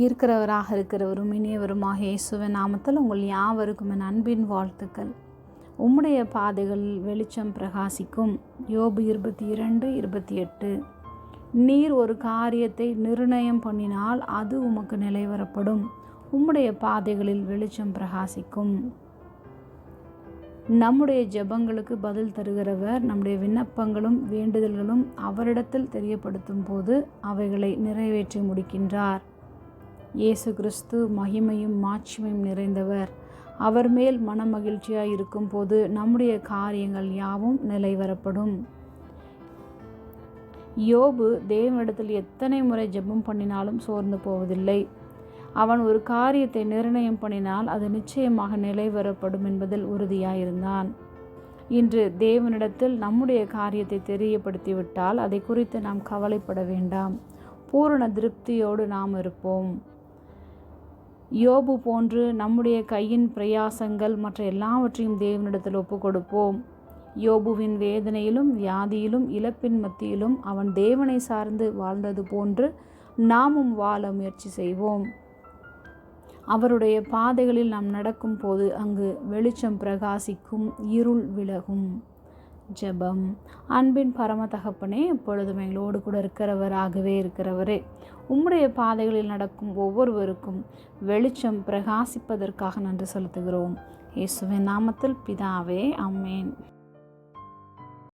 இருக்கிறவராக இருக்கிறவரும் இனியவருமாக இயேசுவின் நாமத்தில் உங்கள் யாவருக்கும் என் அன்பின் வாழ்த்துக்கள். உம்முடைய பாதைகளில் வெளிச்சம் பிரகாசிக்கும். யோபு இருபத்தி இரண்டு இருபத்தி எட்டு. நீர் ஒரு காரியத்தை நிர்ணயம் பண்ணினால் அது உமக்கு நிலைவரப்படும் உம்முடைய பாதைகளில் வெளிச்சம் பிரகாசிக்கும். நம்முடைய ஜெபங்களுக்கு பதில் தருகிறவர் நம்முடைய விண்ணப்பங்களும் வேண்டுதல்களும் அவரிடத்தில் தெரியப்படுத்தும் போது அவைகளை நிறைவேற்றி முடிக்கின்றார். இயேசு கிறிஸ்து மகிமையும் மாட்சிமையும் நிறைந்தவர். அவர் மேல் மன இருக்கும் இருக்கும்போது நம்முடைய காரியங்கள் யாவும் நிலைவரப்படும் யோபு தேவனிடத்தில் எத்தனை முறை ஜெபம் பண்ணினாலும் சோர்ந்து போவதில்லை. அவன் ஒரு காரியத்தை நிர்ணயம் பண்ணினால் அது நிச்சயமாக நிலைவரப்படும் என்பதில் உறுதியாயிருந்தான். இன்று தேவனிடத்தில் நம்முடைய காரியத்தை தெரியப்படுத்திவிட்டால் அதை குறித்து நாம் கவலைப்பட வேண்டாம். பூரண திருப்தியோடு நாம் இருப்போம். யோபு போன்று நம்முடைய கையின் பிரயாசங்கள் மற்ற எல்லாவற்றையும் தேவனிடத்தில் ஒப்பு கொடுப்போம் யோபுவின் வேதனையிலும் வியாதியிலும் இழப்பின் மத்தியிலும் அவன் தேவனை சார்ந்து வாழ்ந்தது போன்று நாமும் வாழ முயற்சி செய்வோம். அவருடைய பாதைகளில் நாம் நடக்கும் போது அங்கு வெளிச்சம் பிரகாசிக்கும் இருள் விலகும். ஜெபம். அன்பின் பரம தகப்பனே எப்பொழுதும் எங்களோடு கூட இருக்கிறவராகவே இருக்கிறவரே உம்முடைய பாதைகளில் நடக்கும் ஒவ்வொருவருக்கும் வெளிச்சம் பிரகாசிப்பதற்காக நன்றி செலுத்துகிறோம். இயேசுவின் நாமத்தில் பிதாவே அம்மேன்